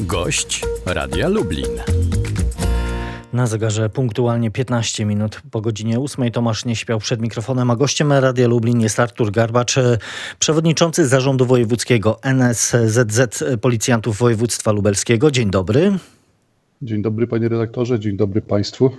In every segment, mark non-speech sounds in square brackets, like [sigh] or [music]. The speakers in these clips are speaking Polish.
Gość Radia Lublin. Na zegarze punktualnie 15 minut po godzinie 8 Tomasz nie śpiał przed mikrofonem, a gościem Radia Lublin jest Artur Garbacz, przewodniczący Zarządu Wojewódzkiego NSZZ Policjantów Województwa Lubelskiego. Dzień dobry. Dzień dobry panie redaktorze, dzień dobry państwu.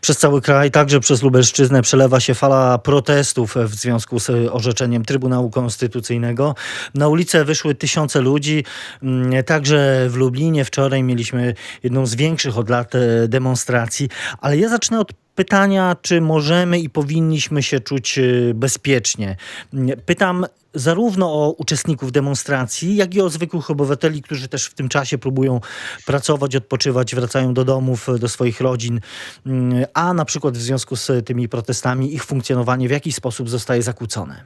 Przez cały kraj, także przez Lubelszczyznę przelewa się fala protestów w związku z orzeczeniem Trybunału Konstytucyjnego. Na ulicę wyszły tysiące ludzi. Mm, Także w Lublinie wczoraj mieliśmy jedną z większych od lat e, demonstracji. Ale ja zacznę od pytania, czy możemy i powinniśmy się czuć e, bezpiecznie. Mm, Pytam zarówno o uczestników demonstracji, jak i o zwykłych obywateli, którzy też w tym czasie próbują pracować, odpoczywać, wracają do domów, do swoich rodzin, Mm, a na przykład w związku z tymi protestami ich funkcjonowanie w jakiś sposób zostaje zakłócone.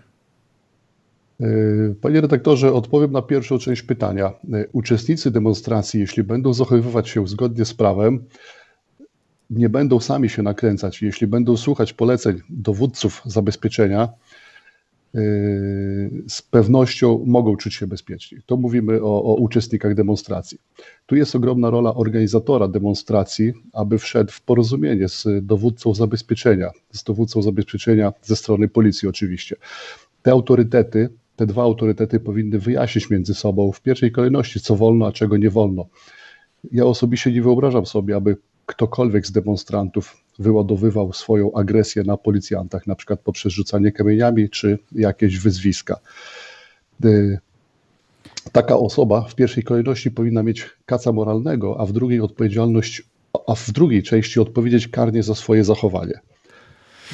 Yy, Panie redaktorze, odpowiem na pierwszą część pytania. Uczestnicy demonstracji, jeśli będą zachowywać się zgodnie z prawem, nie będą sami się nakręcać. Jeśli będą słuchać poleceń dowódców zabezpieczenia, yy, z pewnością mogą czuć się bezpieczni. To mówimy o, o uczestnikach demonstracji. Tu jest ogromna rola organizatora demonstracji, aby wszedł w porozumienie z dowódcą zabezpieczenia, z dowódcą zabezpieczenia ze strony policji oczywiście. Te autorytety, te dwa autorytety powinny wyjaśnić między sobą w pierwszej kolejności, co wolno, a czego nie wolno. Ja osobiście nie wyobrażam sobie, aby ktokolwiek z demonstrantów wyładowywał swoją agresję na policjantach, na przykład poprzez rzucanie kamieniami czy jakieś wyzwiska. Y, Taka osoba w pierwszej kolejności powinna mieć kaca moralnego, a w drugiej odpowiedzialność, a w drugiej części odpowiedzieć karnie za swoje zachowanie.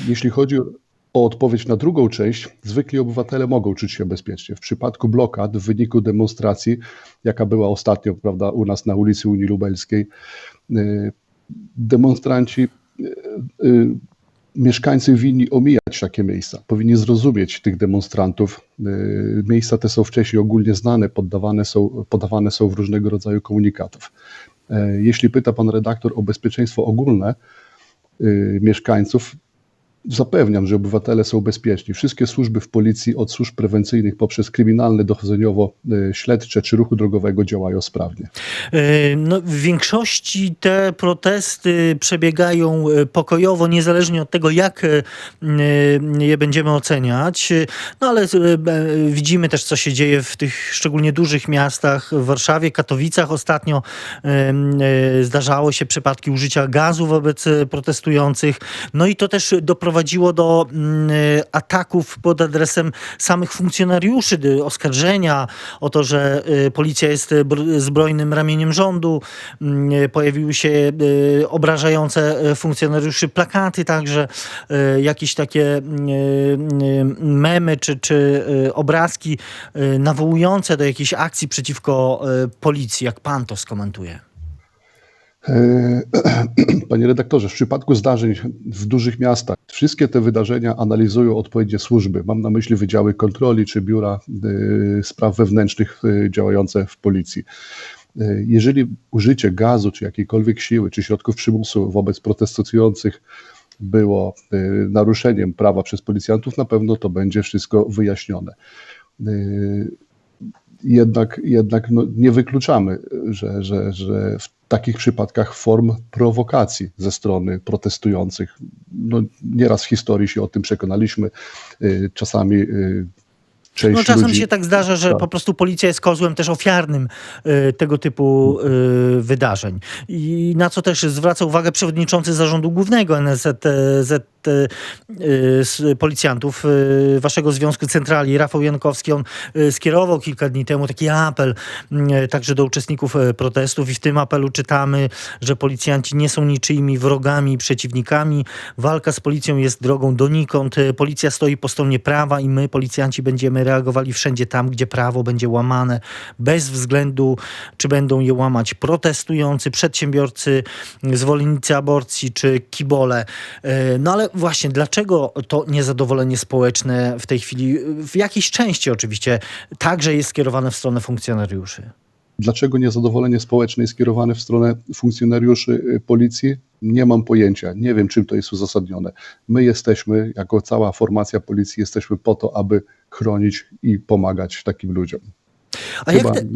Jeśli chodzi o odpowiedź na drugą część, zwykli obywatele mogą czuć się bezpiecznie. W przypadku blokad w wyniku demonstracji, jaka była ostatnio prawda, u nas na ulicy Unii Lubelskiej, y, demonstranci, y, y, mieszkańcy winni omijać takie miejsca, powinni zrozumieć tych demonstrantów. Y, Miejsca te są wcześniej ogólnie znane, poddawane są, podawane są w różnego rodzaju komunikatów. E, Jeśli pyta pan redaktor o bezpieczeństwo ogólne mieszkańców, Zapewniam, że obywatele są bezpieczni. Wszystkie służby w policji, od służb prewencyjnych poprzez kryminalne, dochodzeniowo-śledcze czy ruchu drogowego działają sprawnie. Yy, No, w większości te protesty przebiegają e, pokojowo, niezależnie od tego, jak e, je będziemy oceniać. No ale e, e, widzimy też, co się dzieje w tych szczególnie dużych miastach, w Warszawie, Katowicach. Ostatnio e, e, zdarzało się przypadki użycia gazu wobec e, protestujących. No i to też doprowadziło do mm, ataków pod adresem samych funkcjonariuszy, dy- oskarżenia o to, że e, policja jest br- zbrojnym ramieniem rządu. Mm, Pojawiły się obrażające funkcjonariuszy plakaty, także jakieś takie memy czy, czy obrazki nawołujące do jakiejś akcji przeciwko policji. Jak pan to skomentuje? E, [clears throat] Panie redaktorze, w przypadku zdarzeń w dużych miastach, wszystkie te wydarzenia analizują odpowiednie służby. Mam na myśli wydziały kontroli czy biura e, spraw wewnętrznych e, działające w policji. Jeżeli użycie gazu, czy jakiejkolwiek siły, czy środków przymusu wobec protestujących było naruszeniem prawa przez policjantów, na pewno to będzie wszystko wyjaśnione. Jednak, jednak no, nie wykluczamy, że, że, że w takich przypadkach form prowokacji ze strony protestujących. No, nieraz w historii się o tym przekonaliśmy. Y, Czasami y, część No czasem ludzi... się tak zdarza, że Tak. po prostu policja jest kozłem też ofiarnym e, tego typu wydarzeń. I na co też zwraca uwagę przewodniczący zarządu głównego NSZZ e, z policjantów e, waszego Związku Centrali, Rafał Jankowski, on e, skierował kilka dni temu taki apel m, e, także do uczestników e, protestów i w tym apelu czytamy, że policjanci nie są niczyimi wrogami i przeciwnikami. Walka z policją jest drogą donikąd. E, Policja stoi po stronie prawa i my, policjanci, będziemy reagowali wszędzie tam, gdzie prawo będzie łamane, bez względu, czy będą je łamać protestujący, przedsiębiorcy, zwolennicy aborcji czy kibole. E, No ale właśnie, dlaczego to niezadowolenie społeczne w tej chwili, w jakiejś części oczywiście, także jest skierowane w stronę funkcjonariuszy? Dlaczego niezadowolenie społeczne jest skierowane w stronę funkcjonariuszy y, policji? Nie mam pojęcia. Nie wiem, czym to jest uzasadnione. My jesteśmy, jako cała formacja policji, jesteśmy po to, aby chronić i pomagać takim ludziom. A jak Chyba te,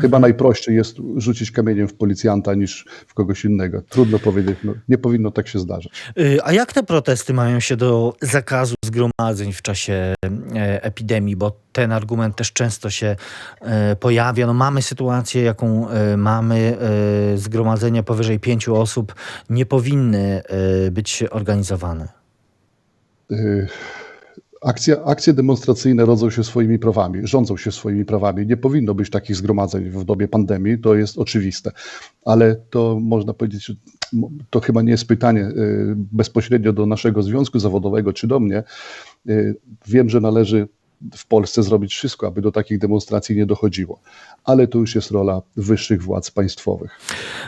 Chyba najprościej jest rzucić kamieniem w policjanta niż w kogoś innego. Trudno powiedzieć, no, nie powinno tak się zdarzać. Y, A jak te protesty mają się do zakazu zgromadzeń w czasie e, epidemii? Bo ten argument też często się e, pojawia. No mamy sytuację, jaką e, mamy. Zgromadzenia powyżej pięciu osób nie powinny być organizowane. Y, Akcja, akcje demonstracyjne rodzą się swoimi prawami, rządzą się swoimi prawami. Nie powinno być takich zgromadzeń w dobie pandemii, to jest oczywiste. Ale to można powiedzieć, to chyba nie jest pytanie y, bezpośrednio do naszego związku zawodowego czy do mnie. Y, Wiem, że należy w Polsce zrobić wszystko, aby do takich demonstracji nie dochodziło, ale to już jest rola wyższych władz państwowych.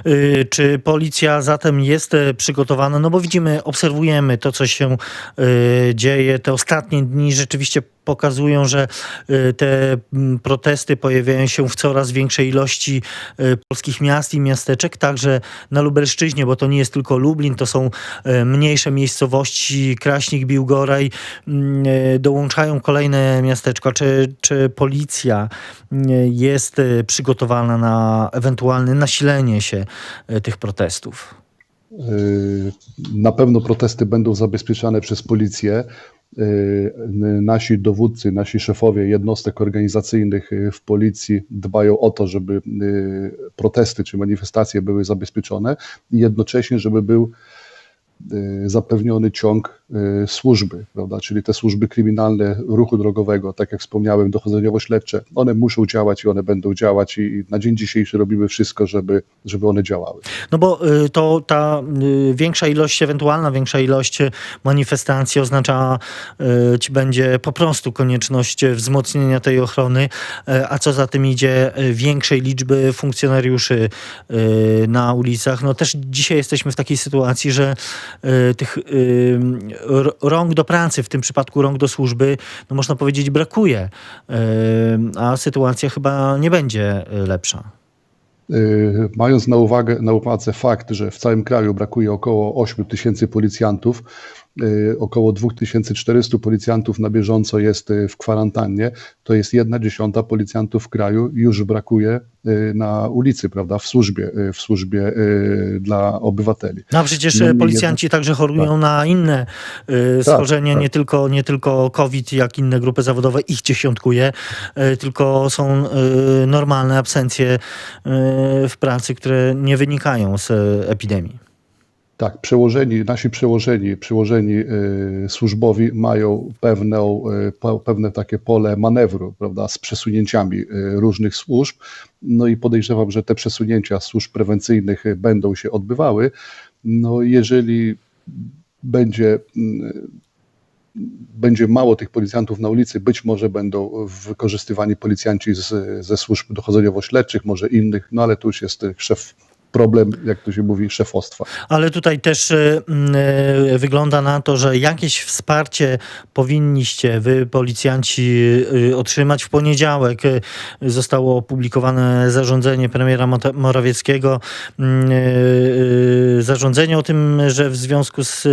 Y, Czy policja zatem jest e, przygotowana? No bo widzimy, obserwujemy to, co się y, dzieje. Te ostatnie dni rzeczywiście pokazują, że y, te mm, protesty pojawiają się w coraz większej ilości y, polskich miast i miasteczek, także na Lubelszczyźnie, bo to nie jest tylko Lublin, to są y, mniejsze miejscowości, Kraśnik, Biłgoraj, mm, dołączają kolejne miasteczka. Czy, czy policja jest przygotowana na ewentualne nasilenie się tych protestów? Na pewno protesty będą zabezpieczane przez policję. Y, Nasi dowódcy, nasi szefowie jednostek organizacyjnych y, w policji dbają o to, żeby y, protesty czy manifestacje były zabezpieczone i jednocześnie, żeby był zapewniony ciąg służby, prawda? czyli te służby kryminalne ruchu drogowego, tak jak wspomniałem, dochodzeniowo-śledcze, one muszą działać i one będą działać i na dzień dzisiejszy robimy wszystko, żeby, żeby one działały. No bo y, to ta y, większa ilość, ewentualna większa ilość y, manifestacji oznacza y, ci będzie po prostu konieczność y, wzmocnienia tej ochrony, y, a co za tym idzie y, większej liczby funkcjonariuszy y, na ulicach. No też dzisiaj jesteśmy w takiej sytuacji, że y, tych y, rąk do pracy, w tym przypadku rąk do służby, no można powiedzieć brakuje, a sytuacja chyba nie będzie y, lepsza. Y, Mając na, na uwadze fakt, że w całym kraju brakuje około 8 tysięcy policjantów, około 2400 policjantów na bieżąco jest y, w kwarantannie, to jest jedna dziesiąta policjantów w kraju już brakuje y, na ulicy, prawda, w służbie, y, w służbie y, dla obywateli. No a przecież No, e, policjanci także chorują na inne y, Tak, schorzenia, tak. nie, tylko, nie tylko COVID, jak inne grupy zawodowe, ich dziesiątkuje, y, tylko są y, normalne absencje y, w pracy, które nie wynikają z e, epidemii. Tak, przełożeni, nasi przełożeni, przełożeni y, służbowi mają pewną, y, pewne takie pole manewru, prawda, z przesunięciami y, różnych służb. No i podejrzewam, że te przesunięcia służb prewencyjnych będą się odbywały. No jeżeli będzie, y, będzie mało tych policjantów na ulicy, być może będą wykorzystywani policjanci z, ze służb dochodzeniowo-śledczych, może innych, no ale tu już jest szef, problem, jak to się mówi, szefostwa. Ale tutaj też y, y, wygląda na to, że jakieś wsparcie powinniście wy, policjanci, y, otrzymać. W poniedziałek zostało opublikowane zarządzenie premiera Morawieckiego. y, Zarządzenie o tym, że w związku z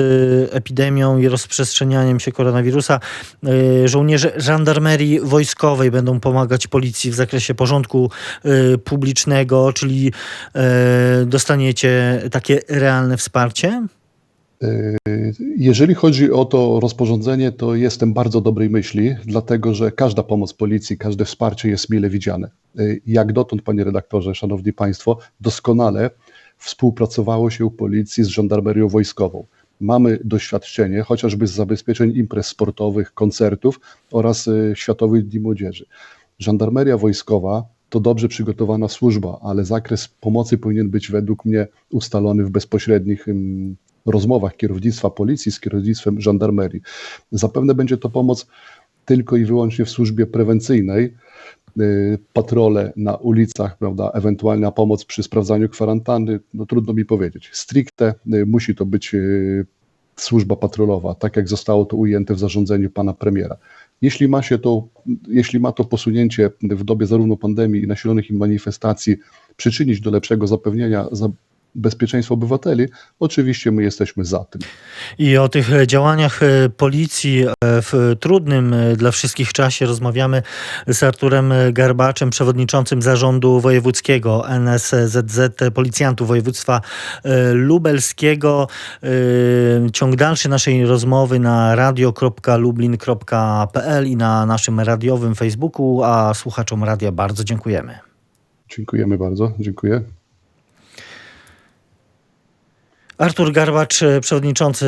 epidemią i rozprzestrzenianiem się koronawirusa żołnierze żandarmerii wojskowej będą pomagać policji w zakresie porządku publicznego, czyli dostaniecie takie realne wsparcie? Jeżeli chodzi o to rozporządzenie, to jestem bardzo dobrej myśli, dlatego że każda pomoc policji, każde wsparcie jest mile widziane. Jak dotąd, panie redaktorze, szanowni państwo, doskonale współpracowało się policji z żandarmerią wojskową. Mamy doświadczenie chociażby z zabezpieczeń imprez sportowych, koncertów oraz Światowych Dni Młodzieży. Żandarmeria wojskowa to dobrze przygotowana służba, ale zakres pomocy powinien być według mnie ustalony w bezpośrednich rozmowach kierownictwa policji z kierownictwem żandarmerii. Zapewne będzie to pomoc tylko i wyłącznie w służbie prewencyjnej, y, patrole na ulicach, prawda, ewentualna pomoc przy sprawdzaniu kwarantanny, no trudno mi powiedzieć. Stricte y, musi to być y, służba patrolowa, tak jak zostało to ujęte w zarządzeniu pana premiera. Jeśli ma się to, jeśli ma to posunięcie w dobie zarówno pandemii i nasilonych im manifestacji przyczynić do lepszego zapewnienia za, bezpieczeństwa obywateli, oczywiście my jesteśmy za tym. I o tych działaniach e, policji e, w trudnym e, dla wszystkich czasie rozmawiamy z Arturem Garbaczem, przewodniczącym zarządu wojewódzkiego NSZZ Policjantów Województwa Lubelskiego. Ciąg dalszy naszej rozmowy na radio.lublin.pl i na naszym radiowym Facebooku, a słuchaczom radia bardzo dziękujemy. Dziękujemy bardzo, dziękuję. Artur Garbacz, e, przewodniczący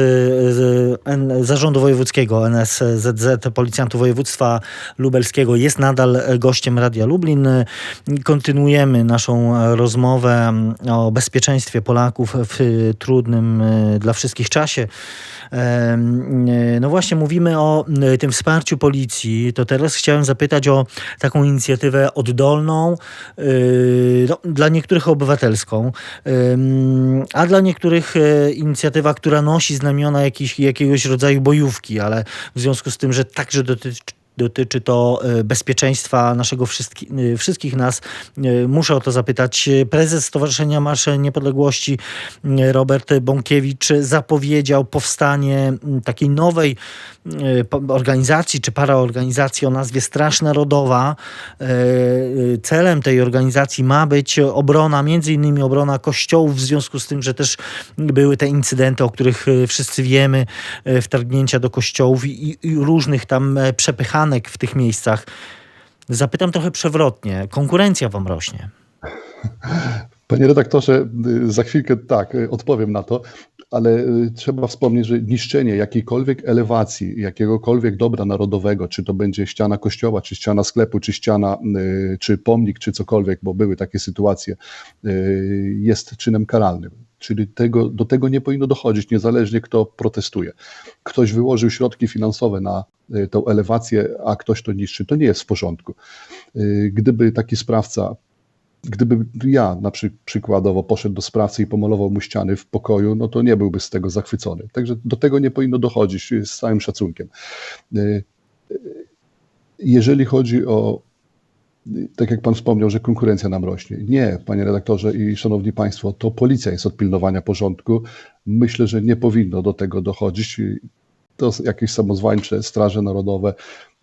e, Zarządu Wojewódzkiego NSZZ Policjantów Województwa Lubelskiego jest nadal gościem Radia Lublin. Kontynuujemy naszą rozmowę o bezpieczeństwie Polaków w trudnym e, dla wszystkich czasie. No właśnie mówimy o tym wsparciu policji. To teraz chciałem zapytać o taką inicjatywę oddolną, no, dla niektórych obywatelską, a dla niektórych inicjatywa, która nosi znamiona jakiś, jakiegoś rodzaju bojówki, ale w związku z tym, że także dotyczy dotyczy to e, bezpieczeństwa naszego wszystki, e, wszystkich nas. E, Muszę o to zapytać. Prezes Stowarzyszenia Marsz Niepodległości Robert Bąkiewicz zapowiedział powstanie takiej nowej organizacji czy paraorganizacji o nazwie Straż Narodowa. Celem tej organizacji ma być obrona, między innymi obrona kościołów, w związku z tym, że też były te incydenty, o których wszyscy wiemy, wtargnięcia do kościołów i, i różnych tam e, w tych miejscach. Zapytam trochę przewrotnie. Konkurencja wam rośnie. Panie redaktorze, za chwilkę tak, odpowiem na to, ale y, trzeba wspomnieć, że niszczenie jakiejkolwiek elewacji, jakiegokolwiek dobra narodowego, czy to będzie ściana kościoła, czy ściana sklepu, czy ściana, y, czy pomnik, czy cokolwiek, bo były takie sytuacje, y, jest czynem karalnym. Czyli tego, do tego nie powinno dochodzić, niezależnie kto protestuje. Ktoś wyłożył środki finansowe na y, tą elewację, a ktoś to niszczy. To nie jest w porządku. Y, Gdyby taki sprawca gdyby ja na przy, przykładowo poszedł do sprawcy i pomalował mu ściany w pokoju, no to nie byłby z tego zachwycony. Także do tego nie powinno dochodzić y, z całym szacunkiem. Jeżeli chodzi o, tak jak pan wspomniał, że konkurencja nam rośnie. Nie, panie redaktorze i szanowni państwo, to policja jest od pilnowania porządku. Myślę, że nie powinno do tego dochodzić. To jakieś samozwańcze straże narodowe.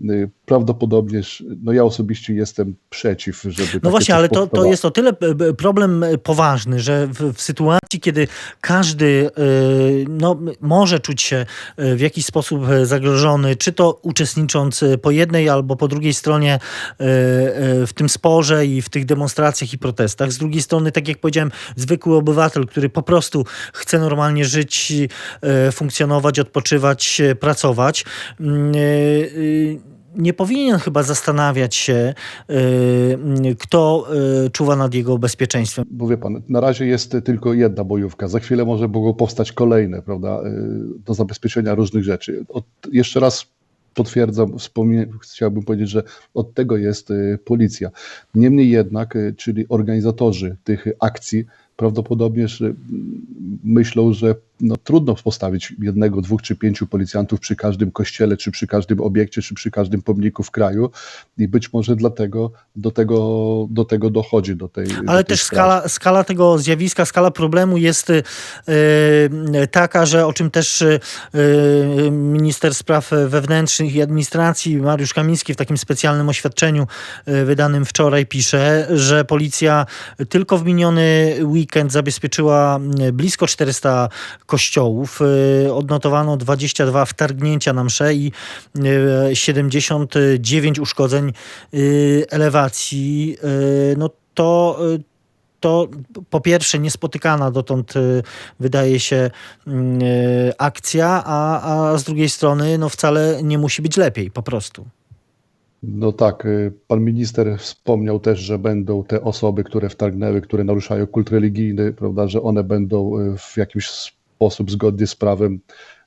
Y, Prawdopodobnie, no ja osobiście jestem przeciw, żeby. No właśnie, ale to, to jest o tyle problem e, poważny, że w, w sytuacji, kiedy każdy e, no, może czuć się e, w jakiś sposób zagrożony, czy to uczestnicząc po jednej albo po drugiej stronie w tym sporze i w tych demonstracjach i protestach, z drugiej strony, tak jak powiedziałem, zwykły obywatel, który po prostu chce normalnie żyć, funkcjonować, odpoczywać, pracować. Nie powinien chyba zastanawiać się, y, kto y, czuwa nad jego bezpieczeństwem. Bo wie pan, na razie jest tylko jedna bojówka. Za chwilę może mogą powstać kolejne, prawda, y, do zabezpieczenia różnych rzeczy. Od, jeszcze raz potwierdzam, chciałbym powiedzieć, że od tego jest policja. Niemniej jednak, czyli organizatorzy tych akcji prawdopodobnie że, myślą, że no, trudno postawić jednego, dwóch czy pięciu policjantów przy każdym kościele, czy przy każdym obiekcie, czy przy każdym pomniku w kraju i być może dlatego do tego, do tego dochodzi, do tej do Ale tej też sprawy. skala, skala tego zjawiska, skala problemu jest y, y, taka, że o czym też y, y, minister spraw wewnętrznych i administracji Mariusz Kamiński w takim specjalnym oświadczeniu y, wydanym wczoraj pisze, że policja tylko w miniony weekend zabezpieczyła y, blisko 400 kościołów. Y, Odnotowano 22 wtargnięcia na msze i y, 79 uszkodzeń y, elewacji. Y, No to y, to po pierwsze niespotykana dotąd y, wydaje się mm, y, akcja, a, a z drugiej strony no wcale nie musi być lepiej po prostu. No tak, y, pan minister wspomniał też, że będą te osoby, które wtargnęły, które naruszają kult religijny, prawda, że one będą y, w jakiś sposób zgodnie z prawem,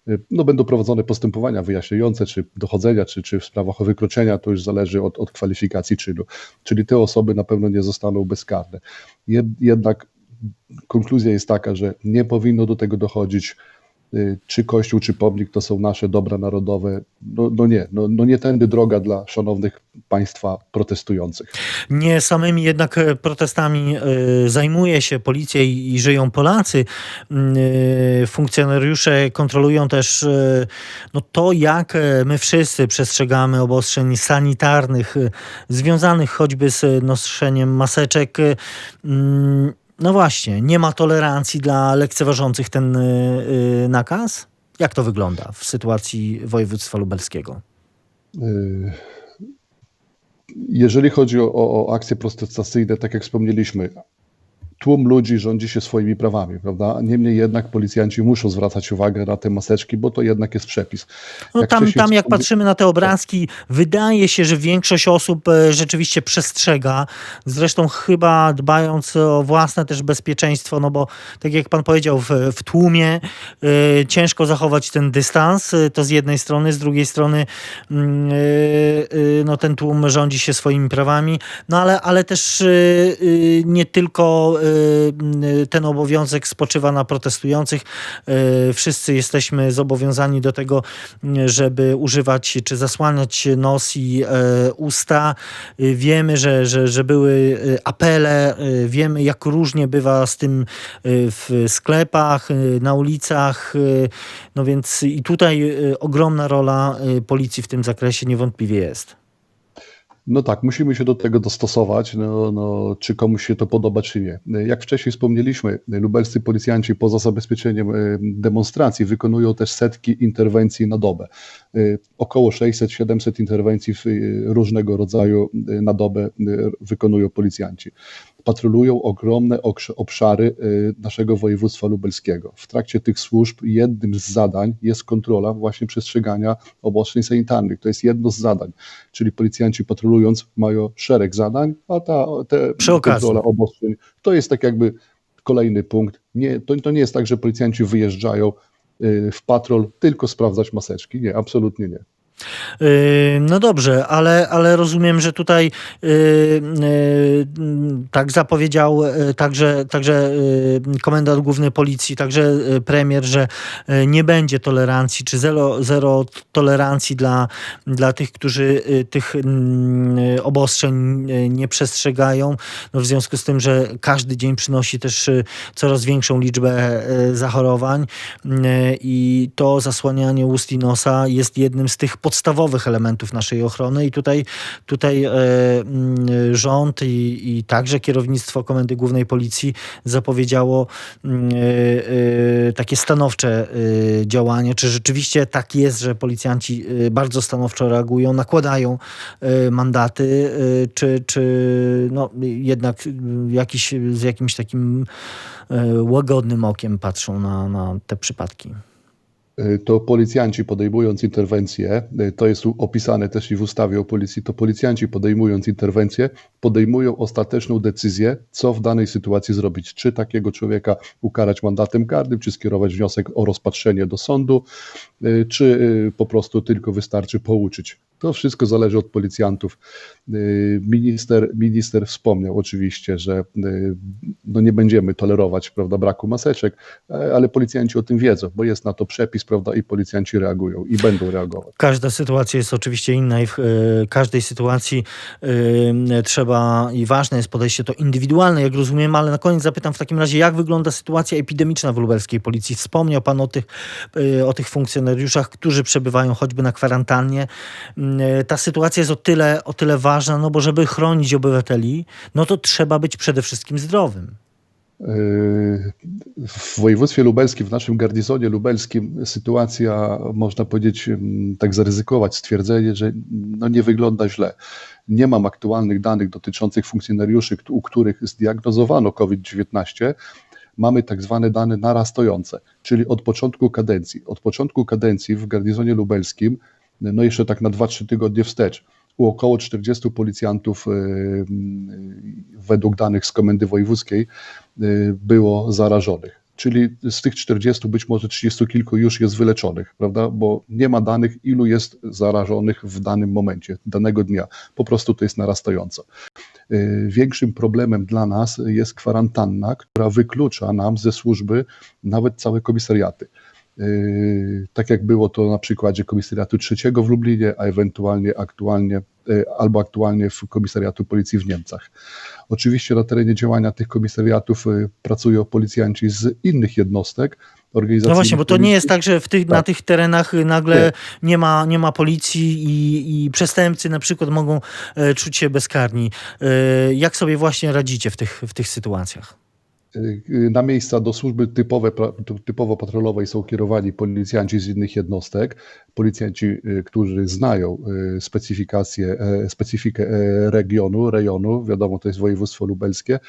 y, no będą prowadzone postępowania wyjaśniające, czy dochodzenia, czy, czy w sprawach o wykroczenia, to już zależy od, od kwalifikacji czynu. Czyli te osoby na pewno nie zostaną bezkarne. Jed, jednak konkluzja jest taka, że nie powinno do tego dochodzić. Y, czy kościół, czy pomnik to są nasze dobra narodowe. No, no nie, no, no nie tędy droga dla szanownych państwa protestujących. Nie samymi jednak e, protestami e, zajmuje się policja i, żyją Polacy. Mm, e, Funkcjonariusze kontrolują też no, to, jak my wszyscy przestrzegamy obostrzeń sanitarnych, związanych choćby z noszeniem maseczek. No właśnie, nie ma tolerancji dla lekceważących ten e, nakaz? Jak to wygląda w sytuacji województwa lubelskiego? Y, Jeżeli chodzi o, o akcje protestacyjne, tak jak wspomnieliśmy, tłum ludzi rządzi się swoimi prawami, prawda? Niemniej jednak policjanci muszą zwracać uwagę na te maseczki, bo to jednak jest przepis. No Jak tam, tam jak patrzymy na te obrazki, wydaje się, że większość osób e, rzeczywiście przestrzega. Zresztą chyba dbając o własne też bezpieczeństwo, no bo tak jak pan powiedział, w, w tłumie e, ciężko zachować ten dystans, e, to z jednej strony, z drugiej strony e, no ten tłum rządzi się swoimi prawami, no ale, ale też nie tylko ten obowiązek spoczywa na protestujących. E, Wszyscy jesteśmy zobowiązani do tego, żeby używać czy zasłaniać nos i e, usta. Wiemy, że, że, że były apele, wiemy jak różnie bywa z tym w sklepach, na ulicach. No więc i tutaj ogromna rola policji w tym zakresie niewątpliwie jest. No tak, musimy się do tego dostosować, no, no, czy komuś się to podoba, czy nie. Jak wcześniej wspomnieliśmy, lubelscy policjanci poza zabezpieczeniem y, demonstracji wykonują też setki interwencji na dobę. Y, Około 600-700 interwencji y, różnego rodzaju na dobę wykonują policjanci. Patrolują ogromne obszary y, naszego województwa lubelskiego. W trakcie tych służb jednym z zadań jest kontrola właśnie przestrzegania obostrzeń sanitarnych. To jest jedno z zadań czyli policjanci patrolując mają szereg zadań, a ta te kontrola obostrzeń to jest tak jakby kolejny punkt. Nie, to, to nie jest tak, że policjanci wyjeżdżają y, w patrol tylko sprawdzać maseczki. Nie, absolutnie nie. Yy, No dobrze, ale, ale rozumiem, że tutaj yy, yy, tak zapowiedział także, także komendant główny policji, także premier, że nie będzie tolerancji, czy zero, zero tolerancji dla, dla tych, którzy tych obostrzeń nie przestrzegają. No w związku z tym, że każdy dzień przynosi też coraz większą liczbę zachorowań i to zasłanianie ust i nosa jest jednym z tych podstawowych elementów naszej ochrony i tutaj, tutaj e, mm, rząd i, i także kierownictwo Komendy Głównej Policji zapowiedziało mm, e, e, takie stanowcze działanie. Czy rzeczywiście tak jest, że policjanci bardzo stanowczo reagują, nakładają mandaty, czy, czy no, jednak e, jakiś, z jakimś takim łagodnym okiem patrzą na, na te przypadki? Y, To policjanci podejmując interwencję, y, to jest opisane też i w ustawie o policji, to policjanci podejmując interwencję, podejmują ostateczną decyzję, co w danej sytuacji zrobić. Czy takiego człowieka ukarać mandatem karnym, czy skierować wniosek o rozpatrzenie do sądu, y, czy po prostu tylko wystarczy pouczyć. To wszystko zależy od policjantów. Y, Minister, minister wspomniał oczywiście, że y, no nie będziemy tolerować prawda, braku maseczek, e, ale policjanci o tym wiedzą, bo jest na to przepis prawda, i policjanci reagują i będą reagować. Każda sytuacja jest oczywiście inna i w e, każdej sytuacji e, trzeba i ważne jest podejście to indywidualne, jak rozumiem, ale na koniec zapytam w takim razie, jak wygląda sytuacja epidemiczna w lubelskiej policji? Wspomniał pan o tych, o tych funkcjonariuszach, którzy przebywają choćby na kwarantannie. E, Ta sytuacja jest o tyle, o tyle ważna, no bo żeby chronić obywateli, no to trzeba być przede wszystkim zdrowym. Yy, W województwie lubelskim, w naszym garnizonie lubelskim sytuacja, można powiedzieć, tak zaryzykować stwierdzenie, że no nie wygląda źle. Nie mam aktualnych danych dotyczących funkcjonariuszy, u których zdiagnozowano COVID-19. Mamy tak zwane dane narastające, czyli od początku kadencji. Od początku kadencji w garnizonie lubelskim, no jeszcze tak na 2-3 tygodnie wstecz, u około 40 policjantów yy, yy, według danych z Komendy Wojewódzkiej y, było zarażonych. Czyli z tych 40 być może 30 kilku już jest wyleczonych, prawda? Bo nie ma danych, ilu jest zarażonych w danym momencie, danego dnia. Po prostu to jest narastająco. Y, Większym problemem dla nas jest kwarantanna, która wyklucza nam ze służby nawet całe komisariaty. Yy, Tak jak było to na przykładzie komisariatu trzeciego w Lublinie, a ewentualnie aktualnie yy, albo aktualnie w komisariatu policji w Niemcach. Oczywiście na terenie działania tych komisariatów yy, pracują policjanci z innych jednostek, organizacji. No właśnie, bo to nie jest tak, że w tych, na Tak. tych terenach nagle Nie. nie ma, nie ma policji i, i przestępcy na przykład mogą e, czuć się bezkarni. E, jak sobie właśnie radzicie w tych, w tych sytuacjach? Na miejsca do służby typowe, typowo patrolowej są kierowani policjanci z innych jednostek, policjanci, y, którzy znają y, specyfikację, e, specyfikę e, regionu, rejonu, wiadomo, to jest województwo lubelskie,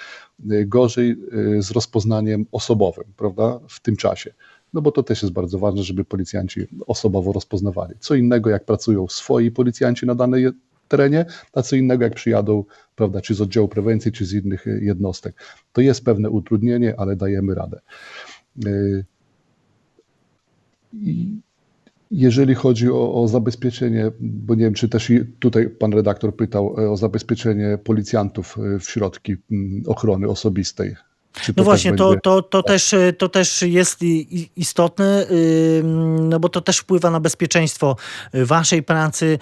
y, gorzej y, z rozpoznaniem osobowym, prawda, w tym czasie. No bo to też jest bardzo ważne, żeby policjanci osobowo rozpoznawali. Co innego, jak pracują swoi policjanci na danej terenie, a co innego, jak przyjadą, prawda, czy z oddziału prewencji, czy z innych y, jednostek. To jest pewne utrudnienie, ale dajemy radę. I Jeżeli chodzi o, o zabezpieczenie, bo nie wiem, czy też tutaj pan redaktor pytał e, o zabezpieczenie policjantów e, w środki mm, ochrony osobistej. No właśnie, to, będzie- to, to, też, to też jest istotne, no bo to też wpływa na bezpieczeństwo waszej pracy,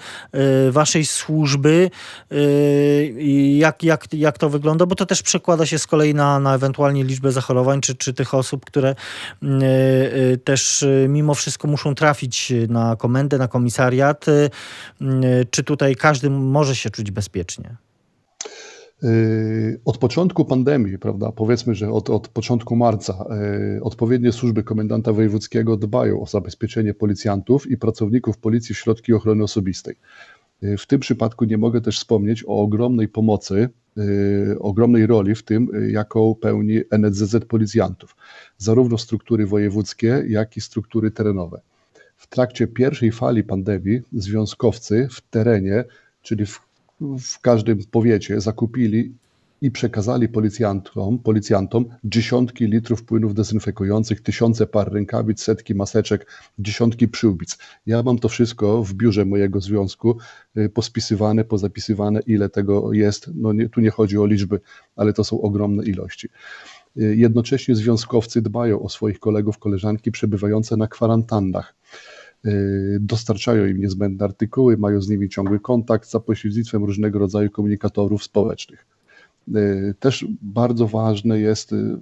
y, waszej służby. y, i Jak, jak, jak to wygląda? Bo to też przekłada się z kolei na, na ewentualnie liczbę zachorowań, czy, czy tych osób, które y, też mimo wszystko muszą trafić na komendę, na komisariat. Czy tutaj każdy może się czuć bezpiecznie? Yy, Od początku pandemii, prawda, powiedzmy, że od, od początku marca, yy, odpowiednie służby komendanta wojewódzkiego dbają o zabezpieczenie policjantów i pracowników policji środki ochrony osobistej. Yy, W tym przypadku nie mogę też wspomnieć o ogromnej pomocy, ogromnej roli w tym, jaką pełni NSZZ policjantów, zarówno struktury wojewódzkie, jak i struktury terenowe. W trakcie pierwszej fali pandemii związkowcy w terenie, czyli w, w każdym powiecie, zakupili i przekazali policjantom, policjantom dziesiątki litrów płynów dezynfekujących, tysiące par rękawic, setki maseczek, dziesiątki przyłbic. Ja mam to wszystko w biurze mojego związku y, pospisywane, pozapisywane, ile tego jest. No nie, tu nie chodzi o liczby, ale to są ogromne ilości. Y, Jednocześnie związkowcy dbają o swoich kolegów, koleżanki przebywające na kwarantannach. Y, Dostarczają im niezbędne artykuły, mają z nimi ciągły kontakt za pośrednictwem różnego rodzaju komunikatorów społecznych. Y, Też bardzo ważne jest y,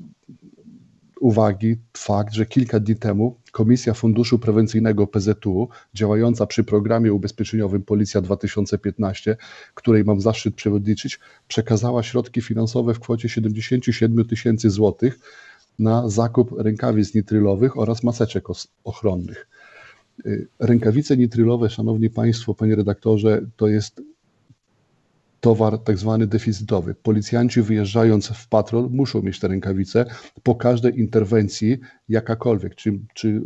uwagi fakt, że kilka dni temu Komisja Funduszu Prewencyjnego PZU, działająca przy programie ubezpieczeniowym Policja 2015, której mam zaszczyt przewodniczyć, przekazała środki finansowe w kwocie 77 tysięcy złotych na zakup rękawic nitrylowych oraz maseczek ochronnych. Y, Rękawice nitrylowe, szanowni państwo, panie redaktorze, to jest towar tak zwany deficytowy. Policjanci wyjeżdżając w patrol muszą mieć te rękawice po każdej interwencji, jakakolwiek, czy, czy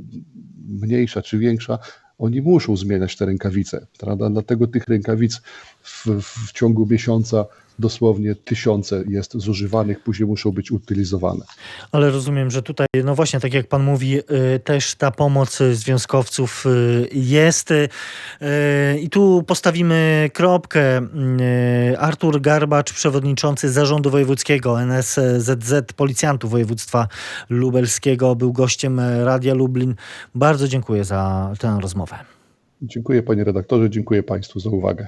mniejsza, czy większa, oni muszą zmieniać te rękawice. Prawda? Dlatego tych rękawic w, w ciągu miesiąca dosłownie tysiące jest zużywanych, później muszą być utylizowane. Ale rozumiem, że tutaj, no właśnie, tak jak pan mówi, y, też ta pomoc związkowców y, jest. y, I tu postawimy kropkę. Artur Garbacz, przewodniczący Zarządu Wojewódzkiego NSZZ Policjantów Województwa Lubelskiego, był gościem Radia Lublin. Bardzo dziękuję za tę rozmowę. Dziękuję panie redaktorze, dziękuję państwu za uwagę.